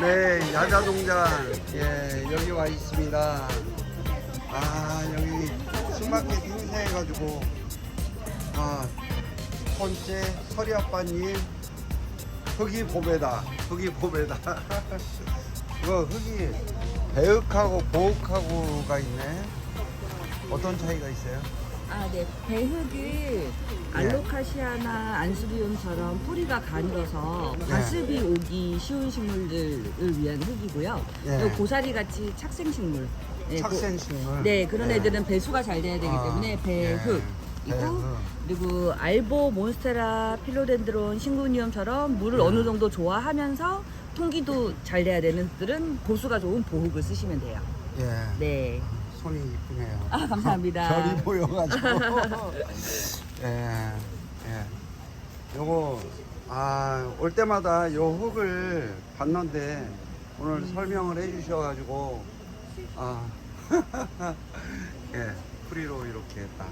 네, 야자동장 예 여기 와 있습니다. 아 여기 스마켓 행사해가지고 아 번째 서리 아빠님 흙이 보배다. 흙이 보배다. 이거 흙이 배흙하고 보흙하고가 있네. 어떤 차이가 있어요? 아, 네. 배흙은 알로카시아나 안수비움처럼 뿌리가 가늘어서 네. 가습이 오기 쉬운 식물들을 위한 흙이고요. 네. 또 고사리 같이 착생식물. 네, 고- 착생식물. 네, 그런 네. 애들은 배수가 잘 돼야 되기 아, 때문에 배흙. 네, 이고 배흙. 그리고 알보, 몬스테라, 필로덴드론, 싱구니움처럼 물을 네. 어느 정도 좋아하면서 통기도 잘 돼야 되는 흙들은 보수가 좋은 보흙을 쓰시면 돼요. 예. 네. 손이 이쁘네요. 아, 감사합니다. 별이 보여가지고. 예, 예. 요거, 아, 올 때마다 요 흙을 봤는데, 오늘 설명을 해주셔가지고, 아, 예, 프리로 이렇게 딱.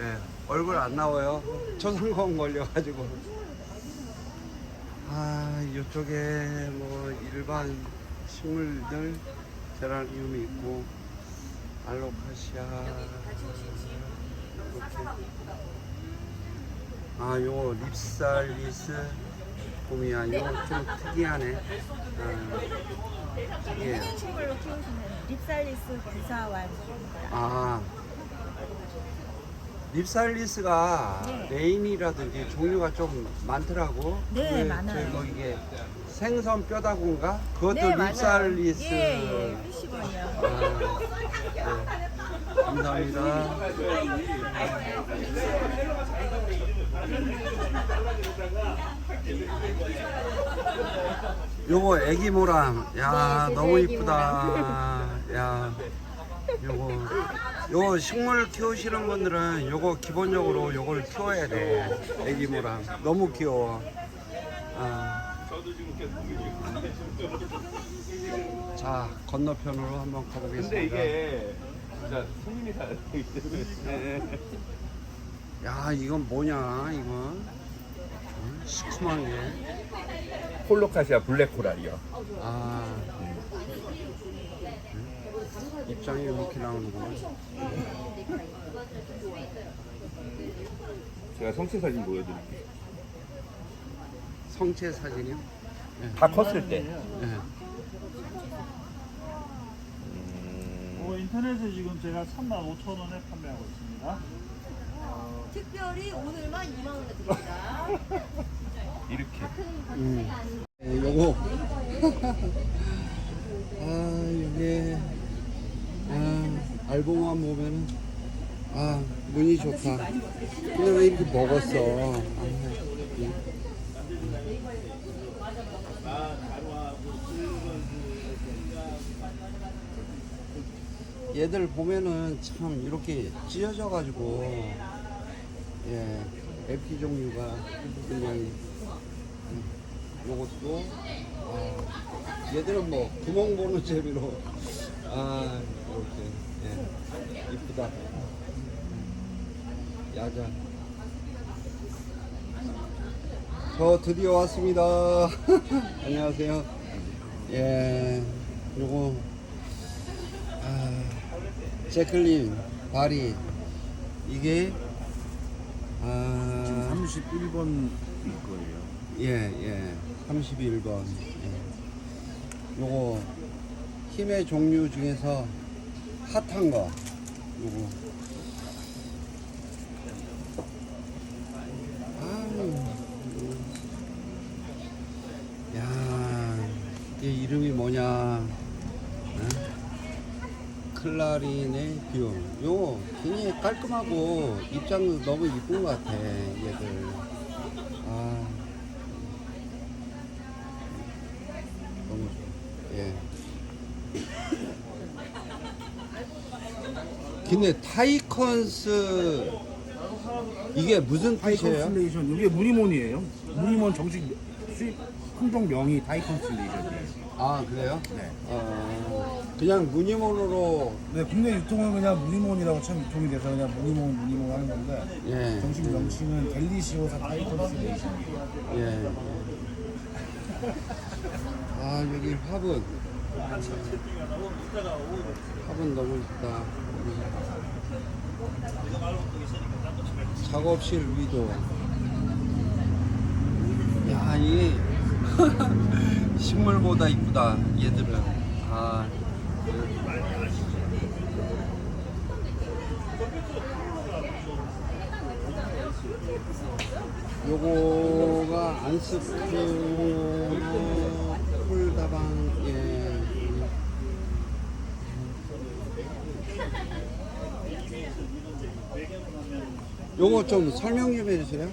예, 얼굴 안 나와요. 초상권 걸려가지고. 아, 이쪽에 뭐 일반 식물들, 제라늄이 있고, 알로카시아. 아 요거 립살리스 봄이야. 요거 좀 특이하네. 아, 특이해요. 식물로 키우시는 립살리스 기사왈 아 립살리스가 네. 레인이라든지 종류가 좀 많더라고. 네, 그 많아요. 저희 뭐 이게 생선 뼈다구인가 그것도 네, 맞아요. 립살리스 예, 예, 피시본이요. 아, 네. 감사합니다. 요거 애기 모랑, 야 네, 너무 애기 이쁘다. 야, 요거 요거 식물 키우시는 분들은 요거 기본적으로 요걸 키워야 돼. 애기 모랑 너무 귀여워. 아. 자 건너편으로 한번 가보겠습니다. 근데 이게 진짜 손님이 살기 때문에 야 이건 뭐냐 이건 어? 시큼한 게. 폴로카시아 블랙 코랄이요. 아 입장이 이렇게 나오는구나. 제가 성체 사진 보여드릴게요. 성체 사진이요? 다 컸을 때. 네. 음, 어, 인터넷에 지금 제가 35,000원에 판매하고 있습니다. 특별히 오늘만 2만 원에 드립니다. 이렇게. 음. 네, 요거 아 이게 아 알봉만 보면은 아 눈이 좋다. 근데 왜 이렇게 먹었어? 아, 이- 얘들 보면은 참 이렇게 찢어져 가지고 예 LP 종류가 음, 요것도 아, 얘들은 뭐 구멍 보는 재미로 아 이렇게 예 이쁘다. 야자 저 드디어 왔습니다 안녕하세요 예 요거 아, 제클린 바리 이게 아 31번 거예요. 예, 예. 31번. 예. 요거 힘의 종류 중에서 핫한 거. 요거. 아, 야, 이게 이름이 뭐냐? 어? 클라린의 비용. 요 굉장히 깔끔하고 입장도 너무 이쁜 것 같아, 얘들. 아. 너무 좋아. 예. 근데 타이컨스 이게 무슨 뜻이에요? 컨슬레이션 이게 무늬몬이에요. 무늬몬 정식 수입 품종 명이 다이컨슬레이션이에요. 아 그래요? 네. 어, 그냥 무늬몬으로 네, 국내 유통은 그냥 무늬몬이라고 참 유통이 돼서 그냥 무늬몬 무늬몬 하는 건데 예. 정식 명칭은 델리시오사 다이컨슬레이션이에요. 예. 아 여기 화분 화분 너무 있다 작업실 위도 야 이게 식물보다 이쁘다 얘들은 아 요거가 안스푸 풀다방 예. 요거 좀 설명 좀 해주세요.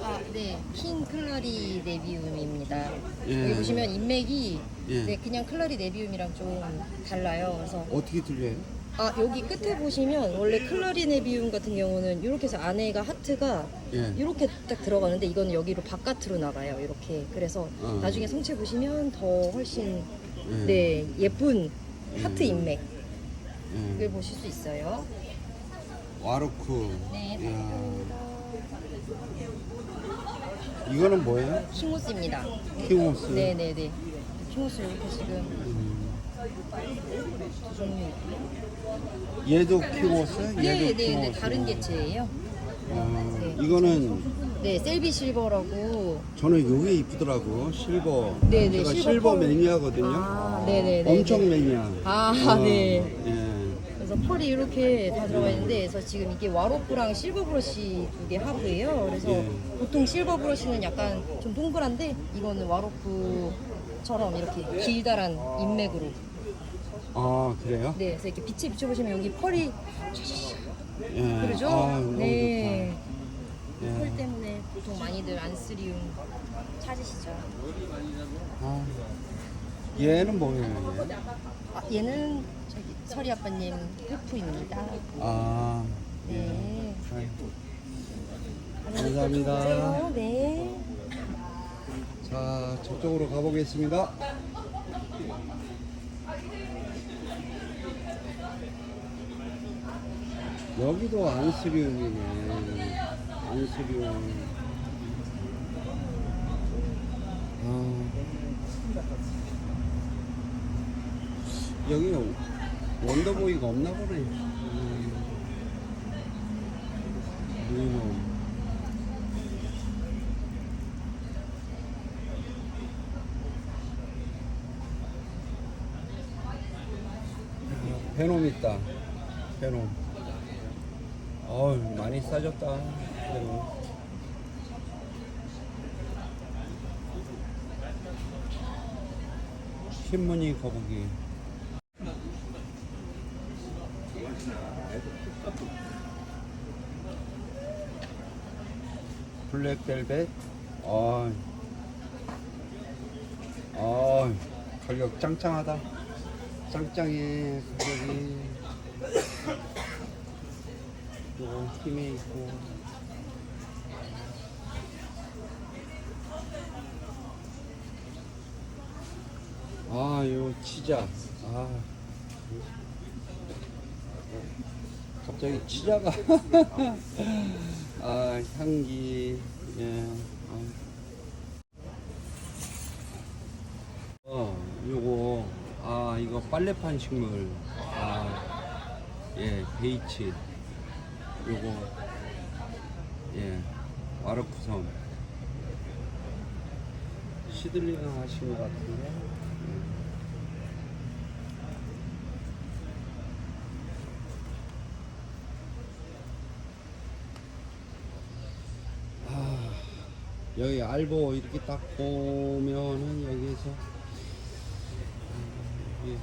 아, 네. 흰 클러리 네비움입니다. 예. 여기 보시면 인맥이 예. 네, 그냥 클러리 네비움이랑 좀 달라요. 그래서 어떻게 들려요? 아, 여기 끝에 보시면 원래 클러리 네비움 같은 경우는 이렇게 해서 안에가 하트가 예. 이렇게 딱 들어가는데 이거는 여기로 바깥으로 나가요. 이렇게. 그래서 어. 나중에 성체 보시면 더 훨씬 예. 네, 예쁜 하트 음. 인맥을 예. 보실 수 있어요. 와르쿠. 네, 이야. 이거는 뭐예요? 킹호스입니다. 키모스. 네, 네, 네. 킹호스 이렇게 지금 음. 두 종류 있고요. 얘도 키모스? 얘도 네, 네, 네, 키모스. 다른 개체예요. 아, 네. 이거는 네, 셀비 실버라고. 저는 요게 이쁘더라고 실버. 네, 네, 제가 실버 실버, 펄. 매니아거든요. 아, 네, 네, 네. 엄청 매니아. 아, 네. 예. 그래서 펄이 이렇게 다 들어가 있는데, 그래서 지금 이게 와로프랑 실버 브러쉬 두 개 하브예요. 그래서 예. 보통 실버 브러쉬는 약간 좀 동그란데, 이거는 와로프처럼 이렇게 길다란 인맥으로. 아 그래요? 네, 그래서 이렇게 빛에 비춰보시면 여기 펄이 예. 그러죠? 아, 너무 네. 좋다. 펄 예. 때문에 보통 많이들 안쓰리움 찾으시죠. 아, 얘는 뭐예요? 얘? 아, 얘는 설이 아빠님 흑푸입니다. 아, 네. 아이, 감사합니다. 안녕하세요. 네. 자, 저쪽으로 가보겠습니다. 여기도 안스리움이네. 안스리움. 아. 여기 원더보이가 없나 보네. 음. 미니멈. 베놈 있다. 베놈. 어우, 많이 싸졌다. 베놈. 흰무늬 거북이. 블랙벨벳. 아, 아, 가격 짱짱하다. 짱짱해 가격이. 요거 힘에 있고. 아, 요 치자. 아. 갑자기 치자가. 아, 향기. 예. 아. 어, 요거, 아, 이거 빨래판 식물. 아, 예, 베이치. 요거, 예, 와르쿠섬. 시들링 하신 것 같은데. 예. 아, 여기 알보 이렇게 딱 보면은 여기에서 음, 예.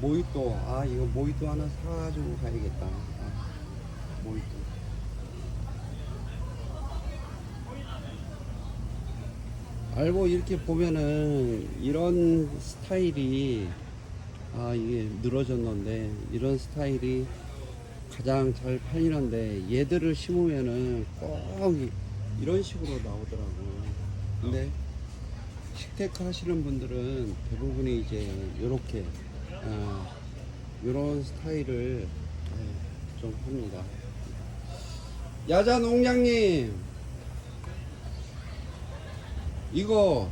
모히또 아 이거 모히또 하나 사가지고 가야겠다 아, 모히또 알고 이렇게 보면은 이런 스타일이 아 이게 늘어졌는데 이런 스타일이 가장 잘 팔리는데 얘들을 심으면은 꼭 이- 이런 식으로 나오더라고 근데 식테크 하시는 분들은 대부분이 이제 요렇게 아, 요런 스타일을 예, 좀 합니다 야자 농장님 이거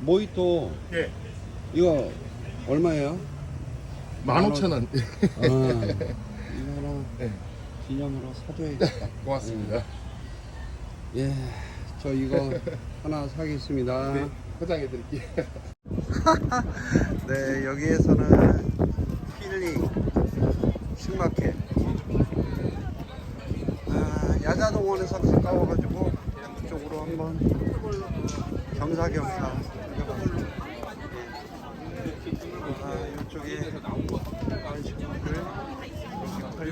모히또 예. 이거 얼마예요? 15,000원. 어, 이거는 네. 기념으로 사줘야겠다. 고맙습니다. 예, 저 이거 하나 사겠습니다. 네, 포장해 드릴게요. 네, 여기에서는 힐링 식마켓. 아, 야자동원에서 가까워가지고 그쪽으로 한번 겸사겸사 해봤습니다. 아, 이쪽에 식물 네.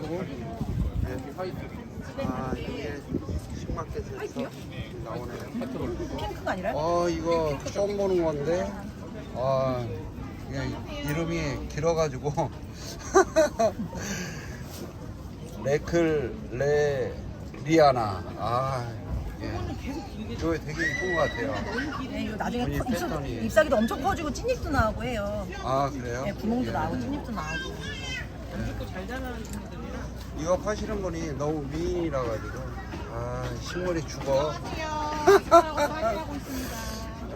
아, 이게 식마켓에서 나오네요. 핑크가 아니라 어 이거 처음 보는 건데 아 이게 이름이 길어가지고 레클 레 리아나 아 예. 이거 되게 이쁜 것 같아요 네, 이거 나중에 커- 패턴이. 잎사귀도 엄청 커지고 찐잎도 나오고 해요. 아 그래요? 네, 구멍도 예. 나오고 찐잎도 나오고. 이거 파시는 분이 너무 미인이라 가지고. 아 식물이 죽어.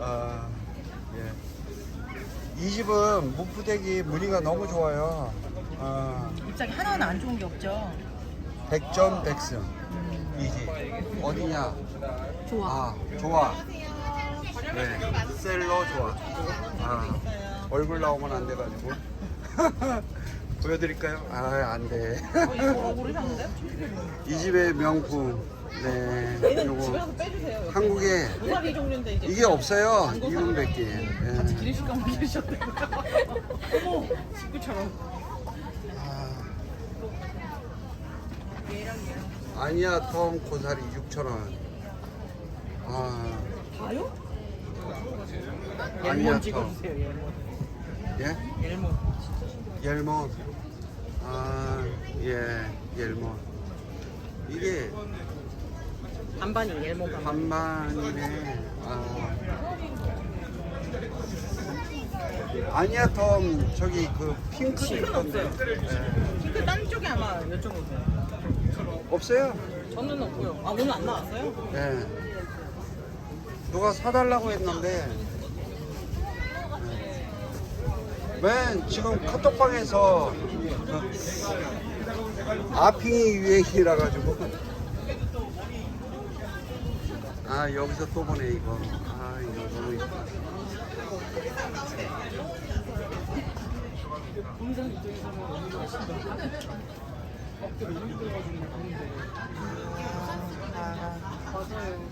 아, 예. 이 집은 무프대기 무늬가 너무 좋아요. 아, 잎사귀 하나는 안 좋은 게 없죠. 100점 100승. 이 집. 어디냐? 좋아. 아 좋아. 네. 셀러 좋아. 아 얼굴 나오면 안 돼가지고 보여드릴까요? 아 안 돼. 이 집의 명품. 네 요거. 한국에 이게 없어요. 이분밖에 예. 기르실까 기르셨대. 아, 아니야 톰 고사리 6,000원. 아. 다요? 아니야 톰 예? 옐몬 옐몬 아예 옐몬 이게 반반이에요, 옐몬 반반. 반반이네 아 아니야 톰 저기 그 핑크도 있던데 핑크 딴 쪽에 아마 여쭤보세요. 없어요? 저는 없고요. 아, 오늘 안 나왔어요? 네. 누가 사달라고 했는데 네. 맨 지금 카톡방에서 그 아핑이 유행이라 가지고. 아 여기서 또 보네 이거. 아 이거 너무 이쁘다.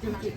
특이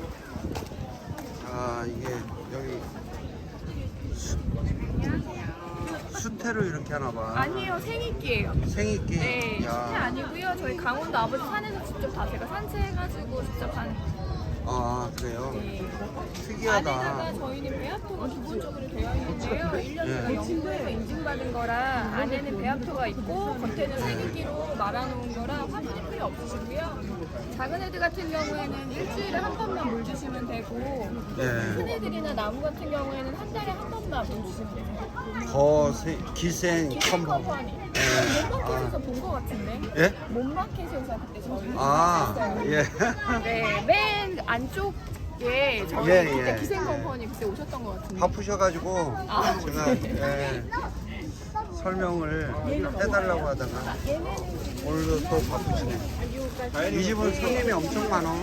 아 이게 여기 수, 수태로 이렇게 하나 봐 아니에요 생이끼예요. 생이끼 네, 수태 야. 아니고요. 저희 강원도 아버지 산에서 직접 다 제가 산채해가지고 직접 한. 아 그래요 네. 특이하다 안에다가 저희는 배합토가 기본적으로 되어 있는데요. 1년 네. 동안 연구에서 인증받은 거라 안에는 배합토가 있고 겉에는 생이끼로 말아놓은 거라 화분이 필요 없으시고요. 작은 애들 같은 경우에는 일주일에 한 번만 물 주시면 되고 큰 네. 애들이나 나무 같은 경우에는 한 달에 한 번만 물 주시면 돼요. 거세 기생 기본 컴퍼니 컴퍼니. 네. 몸마켓에서 본 거 같은데. 예? 몸마켓에서 그때 저희 아. 예. 네, 맨 안쪽에 저희 예, 그때 예. 기생 컴퍼니 그때 오셨던 것 같은데. 바쁘셔가지고 아, 제가 예, 설명을 해달라고 하다가 오늘도 또 바쁘시네. 이 집은 손님이 엄청 많어.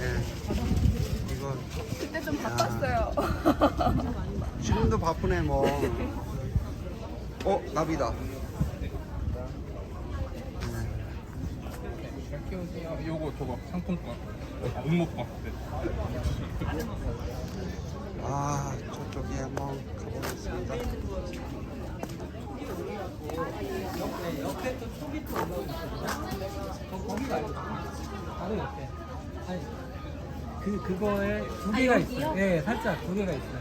예. 이거 그때 좀 바빴어요. 지금도 바쁘네 뭐. 어 나비다. 요거 저거 상품권. 응모권. 아 저쪽에 한번 가보겠습니다. 그 그거에 두 개가 있어요. 예, 살짝 두 개가 있어요.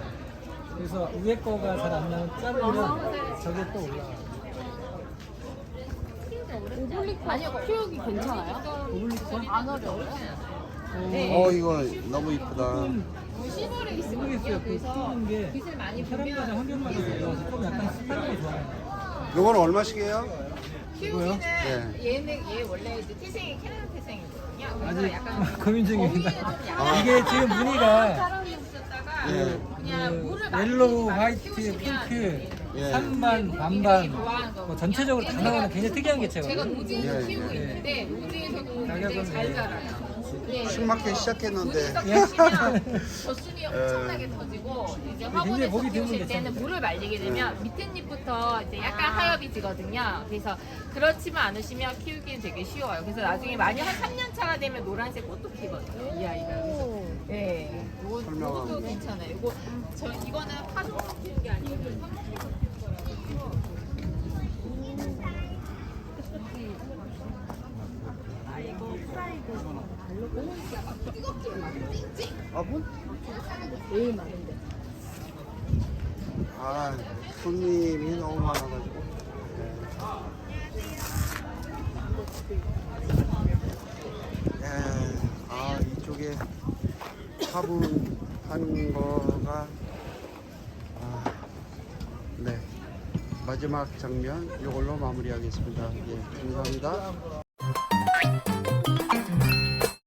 그래서 위에 거가 잘 안 나면 자르면 저게 또 올라가. 아니요, 키우기 괜찮아요? 안 어려워요? 어 이거 너무 이쁘다. 시골에 있으면. 그게 빛을 많이 사람마다 보면. 요거는 얼마씩이에요? 키우기는 네. 얘는 얘 원래 이제 태생이 캐나다 태생이거든요. 그래서 아직 약간 고민 중입니다. 거미는 좀 약간 이게 지금 무늬가 사람이 없었다가 예. 그냥 물을 많이 옐로우, 말고 화이트, 키우시면 핑크, 예. 산반, 반반. 뭐 전체적으로 다 나가는 굉장히 특이한 제가 개체거든요. 노지에서 예, 키우고 예. 있는데 노지에서도 굉장히 가격은 잘 예. 자라요. 네. 식마켓 시작했는데 젖순이 엄청나게 터지고 이제 굉장히 화분에서 보기 드문 키우실 때는. 물을 말리게 되면 밑에 잎부터 이제 약간 하엽이 지거든요. 그래서 그렇지만 않으시면 키우기는 되게 쉬워요. 그래서 나중에 만약 한 3년 차가 되면 노란색 꽃도 피거든요. 이 아이가. 네, 요거, 설명하고. 요것도 괜찮아요. 이거 저 이거는 파종으로 키우는 게 아니고 아분? 아 손님이 너무 많아가지고. 네. 예, 아 이쪽에 화분한 거가 아, 네 마지막 장면 이걸로 마무리하겠습니다. 예, 감사합니다.